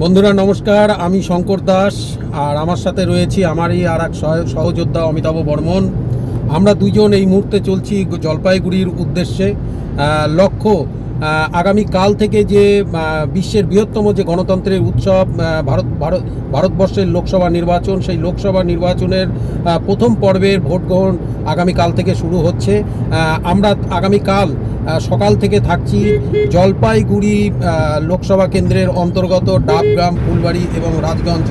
বন্ধুরা, নমস্কার। আমি শঙ্কর দাস আর আমার সাথে রয়েছি আমারই আর এক সহ- সহযোদ্ধা অমিতাভ বর্মন। আমরা দুজন এই মুহূর্তে চলছি জলপাইগুড়ির উদ্দেশ্যে। লক্ষ্য আগামী কাল থেকে যে বিশ্বের বৃহত্তম যে গণতন্ত্রের উৎসব ভারত ভারত, ভারতবর্ষের লোকসভা নির্বাচন, সেই লোকসভা নির্বাচনের প্রথম পর্বের ভোট গ্রহণ আগামীকাল থেকে শুরু হচ্ছে। আমরা আগামীকাল সকাল থেকে থাকছি জলপাইগুড়ি লোকসভা কেন্দ্রের অন্তর্গত ডাবগ্রাম, ফুলবাড়ি এবং রাজগঞ্জ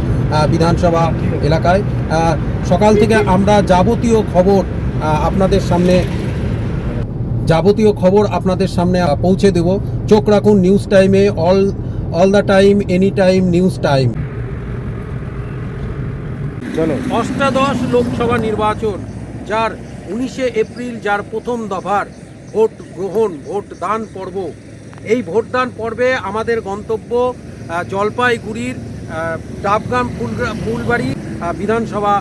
বিধানসভা এলাকায়। সকাল থেকে আমরা যাবতীয় খবর আপনাদের সামনে যাবতীয় খবর আপনাদের সামনে পৌঁছে দেব। চোখ রাখুন নিউজ টাইমে all all the time any time news time. চলো। অষ্টাদশ লোকসভা নির্বাচন যার উনিশে এপ্রিল যার প্রথম দফার ভোট গ্রহণ ভোট দান পর্ব। এই ভোটদান পর্বে আমাদের গন্তব্য জলপাইগুড়ির ডাবগ্রাম ফুলগ্রা ফুলবাড়ি বিধানসভা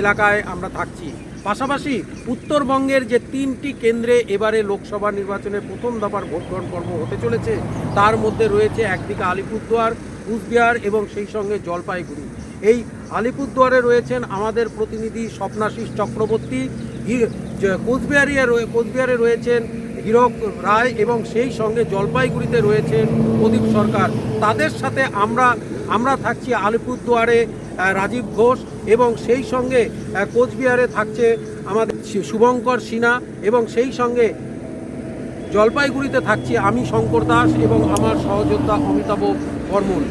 এলাকায় আমরা থাকছি। পাশাপাশি উত্তরবঙ্গের যে তিনটি কেন্দ্রে এবারে লোকসভা নির্বাচনে প্রথম দফার ভোট গ্রহণ পর্ব হতে চলেছে, তার মধ্যে রয়েছে একদিকে আলিপুরদুয়ার, কুচবিহার এবং সেই সঙ্গে জলপাইগুড়ি। এই আলিপুরদুয়ারে রয়েছেন আমাদের প্রতিনিধি স্বপ্নাশিস চক্রবর্তী হি- যে- কোচবিহারে রয়ে- কোচবিহারে রয়েছেন হীরক রায় এবং সেই সঙ্গে জলপাইগুড়িতে রয়েছেন প্রদীপ সরকার। তাদের সাথে আমরা আমরা থাকছি আলিপুরদুয়ারে রাজীব ঘোষ এবং সেই সঙ্গে কোচবিহারে থাকছে আমাদের শুভঙ্কর সিনহা এবং সেই সঙ্গে জলপাইগুড়িতে থাকছি আমি শঙ্কর দাস এবং আমার সহযোদ্ধা অমিতাভ বর্মন।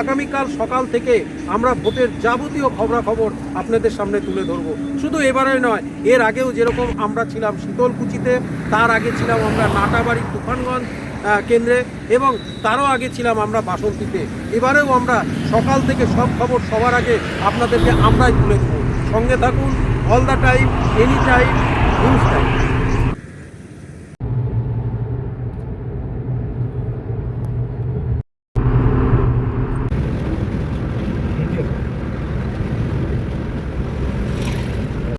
আগামীকাল সকাল থেকে আমরা ভোটের যাবতীয় খবরাখবর আপনাদের সামনে তুলে ধরব। শুধু এবারে নয়, এর আগেও যেরকম আমরা ছিলাম শীতলকুচিতে, তার আগে ছিলাম আমরা নাটাবাড়ি, তুফানগঞ্জ কেন্দ্রে এবং তারও আগে ছিলাম আমরা বাসন্তীতে। এবারেও আমরা সকাল থেকে সব খবর সবার আগে আপনাদেরকে আমরাই তুলে দেব। সঙ্গে থাকুন all the time any time news time